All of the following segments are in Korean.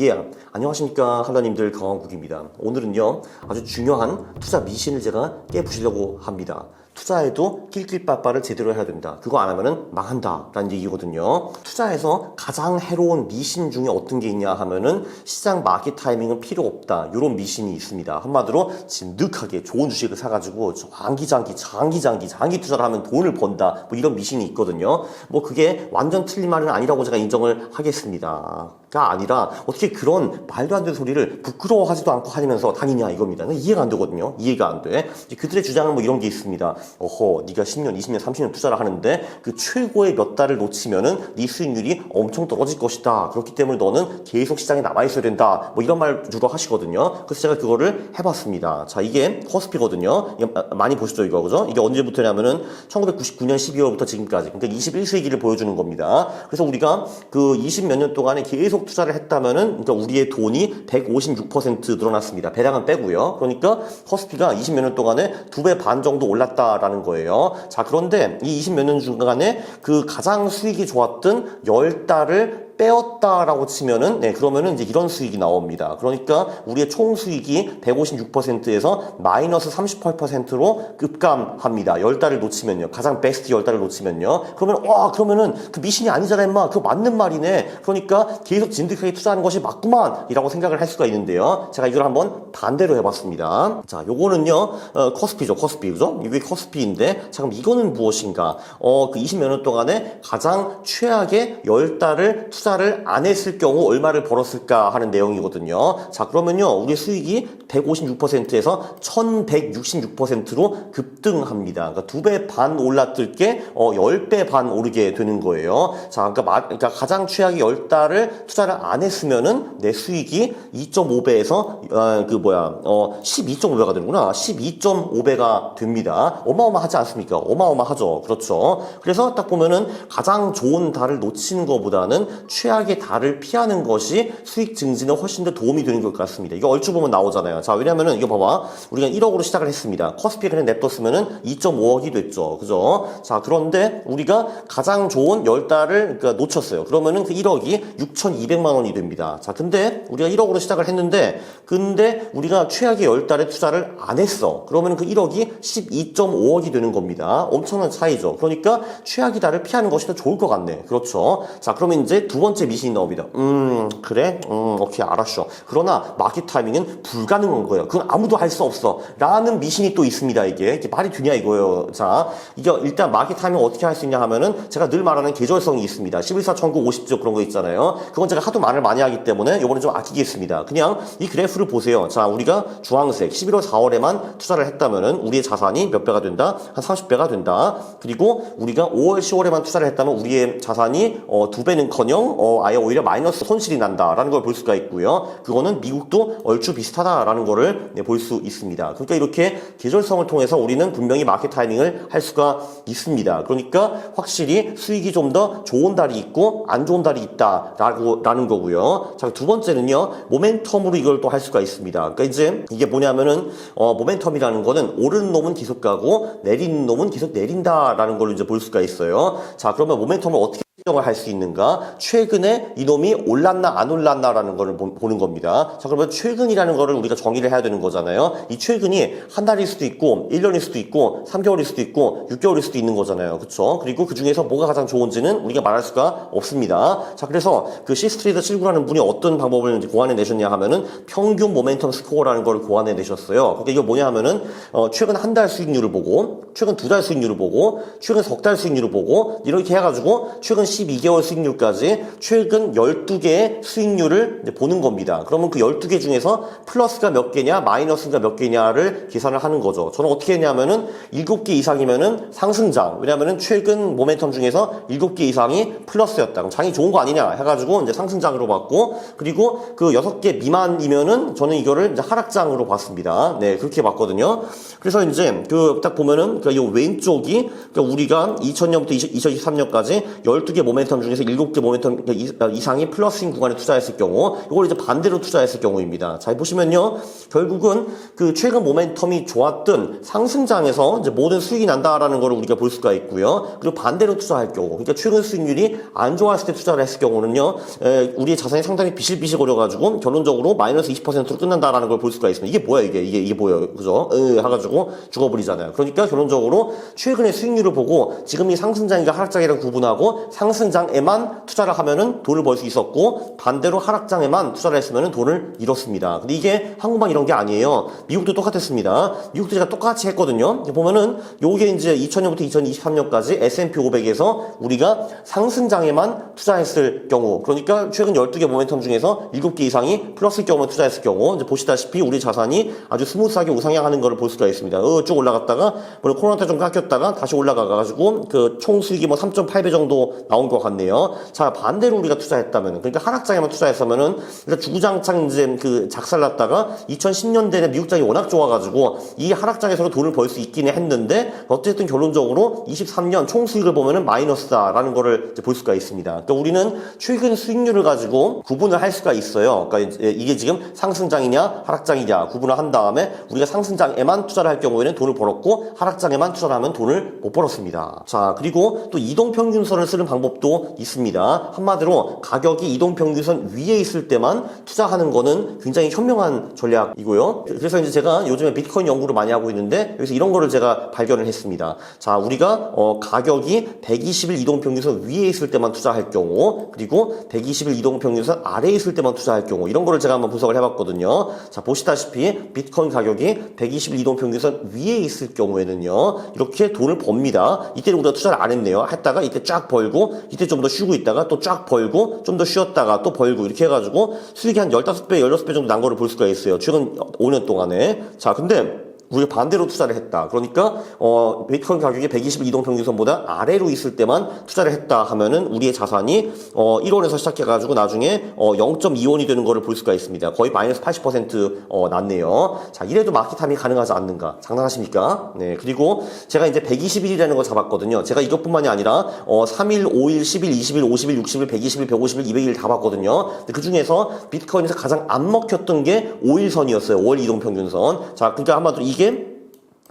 예, 안녕하십니까 한라님들 강원국입니다. 오늘은요 아주 중요한 투자 미신을 제가 깨부시려고 합니다. 투자에도 낄낄빠빠를 제대로 해야 된다. 그거 안 하면은 망한다 라는 얘기거든요. 투자에서 가장 해로운 미신 중에 어떤 게 있냐 하면은 시장 마켓 타이밍은 필요 없다. 이런 미신이 있습니다. 한마디로 진득하게 좋은 주식을 사가지고 장기 장기 장기 장기 장기 투자를 하면 돈을 번다. 뭐 이런 미신이 있거든요. 뭐 그게 완전 틀린 말은 아니라고 제가 인정을 하겠습니다. 가 아니라 어떻게 그런 말도 안 되는 소리를 부끄러워하지도 않고 하면서 다니냐 이겁니다. 이해가 안 되거든요. 이해가 안 돼. 그들의 주장은 뭐 이런 게 있습니다. 어허, 네가 10년, 20년, 30년 투자를 하는데 그 최고의 몇 달을 놓치면은 네 수익률이 엄청 떨어질 것이다. 그렇기 때문에 너는 계속 시장에 남아 있어야 된다. 뭐 이런 말 주로 하시거든요. 그래서 제가 그거를 해봤습니다. 자, 이게 커스피거든요. 이거 많이 보시죠, 이거 그죠? 이게 언제부터냐면은 1999년 12월부터 지금까지, 그러니까 21세기를 보여주는 겁니다. 그래서 우리가 그 20 몇 년 동안에 계속 투자를 했다면은, 그러니까 우리의 돈이 156% 늘어났습니다. 배당은 빼고요. 그러니까 커스피가 20 몇 년 동안에 두 배 반 정도 올랐다 라는 거예요. 자, 그런데 이 20 몇 년 중간에 그 가장 수익이 좋았던 10달을 빼었다라고 치면은 네 그러면은 이제 이런 수익이 나옵니다. 그러니까 우리의 총 수익이 156%에서 마이너스 38%로 급감합니다. 10달을 놓치면요. 가장 베스트 10달을 놓치면요. 그러면 와 그러면은 그 미신이 아니잖아 임마. 그거 맞는 말이네. 그러니까 계속 진득하게 투자하는 것이 맞구만이라고 생각을 할 수가 있는데요. 제가 이걸 한번 반대로 해 봤습니다. 자, 요거는요 어, 커스피죠. 커스피 그죠? 이게 커스피인데 자 그럼 이거는 무엇인가? 어 그 20몇 년 동안에 가장 최악의 10달을 투자 를 안 했을 경우 얼마를 벌었을까 하는 내용이거든요. 자, 그러면요. 우리 수익이 156%에서 1166%로 급등합니다. 그러니까 두배반 올랐을 게 어, 10배 반 오르게 되는 거예요. 자, 그러니까, 마, 그러니까 가장 최악의 10달을 투자를 안 했으면은 내 수익이 2.5배에서 어, 그 뭐야? 어, 12.5배가 되는구나. 12.5배가 됩니다. 어마어마하지 않습니까? 어마어마하죠. 그렇죠. 그래서 딱 보면은 가장 좋은 달을 놓치는 것보다는 최악의 달을 피하는 것이 수익 증진에 훨씬 더 도움이 되는 것 같습니다. 이거 얼추 보면 나오잖아요. 자, 왜냐면은 이거 봐봐. 우리가 1억으로 시작을 했습니다. 커스피에 그냥 냅뒀으면은 2.5억이 됐죠. 그죠? 자, 그런데 우리가 가장 좋은 10달을 그러니까 놓쳤어요. 그러면은 그 1억이 6,200만 원이 됩니다. 자, 근데 우리가 1억으로 시작을 했는데 근데 우리가 최악의 10달에 투자를 안 했어. 그러면 그 1억이 12.5억이 되는 겁니다. 엄청난 차이죠. 그러니까 최악의 달을 피하는 것이 더 좋을 것 같네. 그렇죠. 자, 그러면 이제 두 번째 미신이 나옵니다. 음, 그래? 음, 오케이, 알았어. 그러나 마켓 타이밍은 불가능한 거예요. 그건 아무도 할 수 없어. 라는 미신이 또 있습니다, 이게. 이게 말이 되냐, 이거예요. 자, 이게 일단 마켓 타이밍 어떻게 할 수 있냐 하면은 제가 늘 말하는 계절성이 있습니다. 11사 천국 50조 그런 거 있잖아요. 그건 제가 하도 말을 많이 하기 때문에 이번에 좀 아끼겠습니다. 그냥 이 그래프를 보세요. 자, 우리가 주황색 11월 4월에만 투자를 했다면은 우리의 자산이 몇 배가 된다? 한 30배가 된다. 그리고 우리가 5월, 10월에만 투자를 했다면 우리의 자산이 어, 두 배는커녕 어, 아예 오히려 마이너스 손실이 난다라는 걸 볼 수가 있고요. 그거는 미국도 얼추 비슷하다라는 거를 네, 볼수 있습니다. 그러니까 이렇게 계절성을 통해서 우리는 분명히 마켓 타이밍을 할 수가 있습니다. 그러니까 확실히 수익이 좀 더 좋은 달이 있고 안 좋은 달이 있다라고 라는 거고요. 자, 두 번째는요. 모멘텀으로 이걸 또 할 수가 있습니다. 그러니까 이제 이게 뭐냐면은 어, 모멘텀이라는 거는 오르는 놈은 계속 가고 내리는 놈은 계속 내린다라는 걸 이제 볼 수가 있어요. 자, 그러면 모멘텀을 어떻게 설정을 할 수 있는가? 최근에 이놈이 올랐나 안 올랐나라는 거를 보, 는 겁니다. 자, 그러면 최근이라는 거를 우리가 정의를 해야 되는 거잖아요. 이 최근이 한 달일 수도 있고, 1년일 수도 있고, 3개월일 수도 있고, 6개월일 수도 있는 거잖아요. 그쵸? 그리고 그 중에서 뭐가 가장 좋은지는 우리가 말할 수가 없습니다. 자, 그래서 그 시스트리드 79라는 분이 어떤 방법을 고안해 내셨냐 하면은 평균 모멘텀 스코어라는 걸 고안해 내셨어요. 그러니까 이거 뭐냐 하면은, 어, 최근 한 달 수익률을 보고, 최근 두 달 수익률을 보고, 최근 석 달 수익률을 보고, 이렇게 해가지고, 최근 12개월 수익률까지 최근 12개의 수익률을 보는 겁니다. 그러면 그 12개 중에서 플러스가 몇 개냐, 마이너스가 몇 개냐를 계산을 하는 거죠. 저는 어떻게 했냐면은 7개 이상이면은 상승장. 왜냐면은 최근 모멘텀 중에서 7개 이상이 플러스였다. 그럼 장이 좋은 거 아니냐 해가지고 이제 상승장으로 봤고, 그리고 그 6개 미만이면은 저는 이거를 이제 하락장으로 봤습니다. 네, 그렇게 봤거든요. 그래서 이제 그 딱 보면은 그 이 왼쪽이 그러니까 우리가 2000년부터 2023년까지 12개 12개 모멘텀 중에서 7개 모멘텀 이- 어, 이상이 플러스인 구간에 투자했을 경우 이걸 이제 반대로 투자했을 경우입니다. 자, 보시면요. 결국은 그 최근 모멘텀이 좋았던 상승장에서 이제 모든 수익이 난다라는 걸 우리가 볼 수가 있고요. 그리고 반대로 투자할 경우 그러니까 최근 수익률이 안 좋았을 때 투자를 했을 경우는요. 에, 우리의 자산이 상당히 비실비실 거려가지고 결론적으로 마이너스 20%로 끝난다라는 걸 볼 수가 있습니다. 이게 뭐야 이게 이게 이게 뭐예요, 그죠? 으, 해가지고 죽어버리잖아요. 그러니까 결론적으로 최근의 수익률을 보고 지금 이 상승장과 하락장이랑 구분하고 상승장에만 투자를 하면은 돈을 벌 수 있었고 반대로 하락장에만 투자를 했으면은 돈을 잃었습니다. 근데 이게 한국만 이런 게 아니에요. 미국도 똑같았습니다. 미국도 제가 똑같이 했거든요. 보면은 요게 이제 2000년부터 2023년까지 S&P 500에서 우리가 상승장에만 투자했을 경우 그러니까 최근 12개 모멘텀 중에서 7개 이상이 플러스 경우만 투자했을 경우 이제 보시다시피 우리 자산이 아주 스무스하게 우상향하는 것을 볼 수가 있습니다. 어, 쭉 올라갔다가 물론 코로나 때 좀 깎였다가 다시 올라가가지고 그 총 수익이 뭐 3.8배 정도 나온 것 같네요. 자 반대로 우리가 투자했다면 그러니까 하락장에만 투자했으면은 일단 주구장창 이제 그 작살났다가 2010년대에 미국장이 워낙 좋아가지고 이 하락장에서도 돈을 벌 수 있긴 했는데 어쨌든 결론적으로 23년 총 수익을 보면은 마이너스다라는 거를 이제 볼 수가 있습니다. 그러니까 우리는 최근 수익률을 가지고 구분을 할 수가 있어요. 그러니까 이게 지금 상승장이냐 하락장이냐 구분을 한 다음에 우리가 상승장에만 투자를 할 경우에는 돈을 벌었고 하락장에만 투자를 하면 돈을 못 벌었습니다. 자 그리고 또 이동평균선을 쓰는 방법 도 있습니다. 한마디로 가격이 이동평균선 위에 있을 때만 투자하는 거는 굉장히 현명한 전략이고요. 그래서 이제 제가 요즘에 비트코인 연구를 많이 하고 있는데 여기서 이런 거를 제가 발견을 했습니다. 자 우리가 어, 가격이 120일 이동평균선 위에 있을 때만 투자할 경우 그리고 120일 이동평균선 아래에 있을 때만 투자할 경우 이런 거를 제가 한번 분석을 해봤거든요. 자 보시다시피 비트코인 가격이 120일 이동평균선 위에 있을 경우에는요 이렇게 돈을 법니다. 이때는 우리가 투자를 안 했네요. 했다가 이때 쫙 벌고 이때 좀 더 쉬고 있다가 또 쫙 벌고 좀 더 쉬었다가 또 벌고 이렇게 해가지고 수익이 한 15배, 16배 정도 난 거를 볼 수가 있어요. 최근 5년 동안에. 자, 근데 우리가 반대로 투자를 했다. 그러니까 어 비트코인 가격이 120일 이동 평균선보다 아래로 있을 때만 투자를 했다 하면은 우리의 자산이 어 1원에서 시작해 가지고 나중에 어 0.2원이 되는 거를 볼 수가 있습니다. 거의 마이너스 80%어 났네요. 자, 이래도 마켓 타임이 가능하지 않는가? 장난하십니까? 네. 그리고 제가 이제 120일이라는 걸 잡았거든요. 제가 이것뿐만이 아니라 어 3일, 5일, 10일, 20일, 50일, 60일, 120일, 150일, 200일 다 봤거든요. 근데 그 중에서 비트코인에서 가장 안 먹혔던 게 5일선이었어요. 5일 이동 평균선. 자, 그러니까 한마디로 이게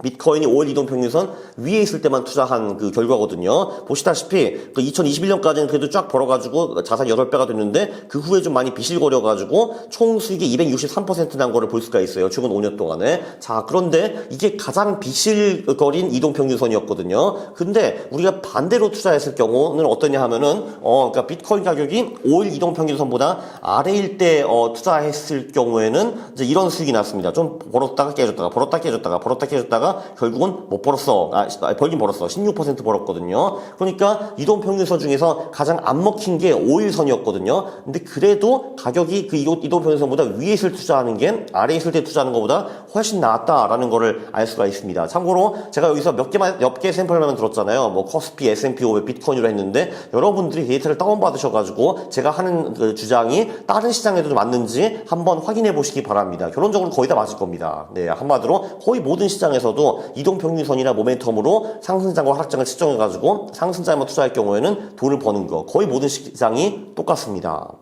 비트코인이 5일 이동 평균선 위에 있을 때만 투자한 그 결과거든요. 보시다시피 그 2021년까지는 그래도 쫙 벌어가지고 자산 8배가 됐는데 그 후에 좀 많이 비실거려가지고 총 수익이 263%난 거를 볼 수가 있어요. 최근 5년 동안에. 자, 그런데 이게 가장 비실거린 이동 평균선이었거든요. 근데 우리가 반대로 투자했을 경우는 어떠냐 하면은 어, 그러니까 비트코인 가격이 5일 이동 평균선보다 아래일 때 어, 투자했을 경우에는 이제 이런 수익이 났습니다. 좀 벌었다가 깨졌다가 벌었다 깨졌다가 벌었다 깨졌다가 결국은 못 벌었어. 아, 아, 벌긴 벌었어. 16% 벌었거든요. 그러니까 이동 평균선 중에서 가장 안 먹힌 게 5일선이었거든요. 근데 그래도 가격이 그 이동, 평균선보다 위에 있을 투자하는 게 아래에 있을 때 투자하는 것보다 훨씬 낫다라는 거를 알 수가 있습니다. 참고로 제가 여기서 몇 개만 몇 개 샘플만 들었잖아요. 뭐 코스피, S&P 500, 비트코인으로 했는데 여러분들이 데이터를 다운 받으셔가지고 제가 하는 그 주장이 다른 시장에도 맞는지 한번 확인해 보시기 바랍니다. 결론적으로 거의 다 맞을 겁니다. 네, 한마디로 거의 모든 시장에서도 이동평균선이나 모멘텀으로 상승장과 하락장을 측정해가지고 상승장에만 투자할 경우에는 돈을 버는 거 거의 모든 시장이 똑같습니다.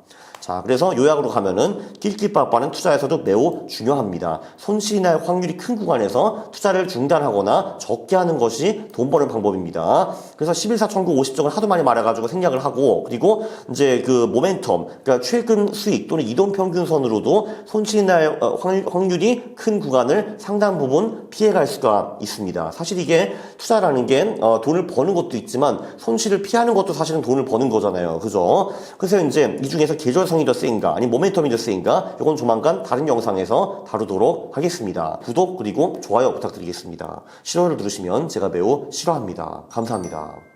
자, 그래서 요약으로 가면은 낄낄빠빠는 투자에서도 매우 중요합니다. 손실이 날 확률이 큰 구간에서 투자를 중단하거나 적게 하는 것이 돈 버는 방법입니다. 그래서 11사 천구 50종을 하도 많이 말해가지고 생략을 하고 그리고 이제 그 모멘텀, 그러니까 최근 수익 또는 이동 평균선으로도 손실이 날 어, 확- 확률이 큰 구간을 상당 부분 피해갈 수가 있습니다. 사실 이게 투자라는 게 어, 돈을 버는 것도 있지만 손실을 피하는 것도 사실은 돈을 버는 거잖아요. 그죠? 그래서 이제 이 중에서 계절 성 이더 세인가 아니면 모멘텀이 더 세인가 이건 조만간 다른 영상에서 다루도록 하겠습니다. 구독 그리고 좋아요 부탁드리겠습니다. 싫어요를 누르시면 제가 매우 싫어합니다. 감사합니다.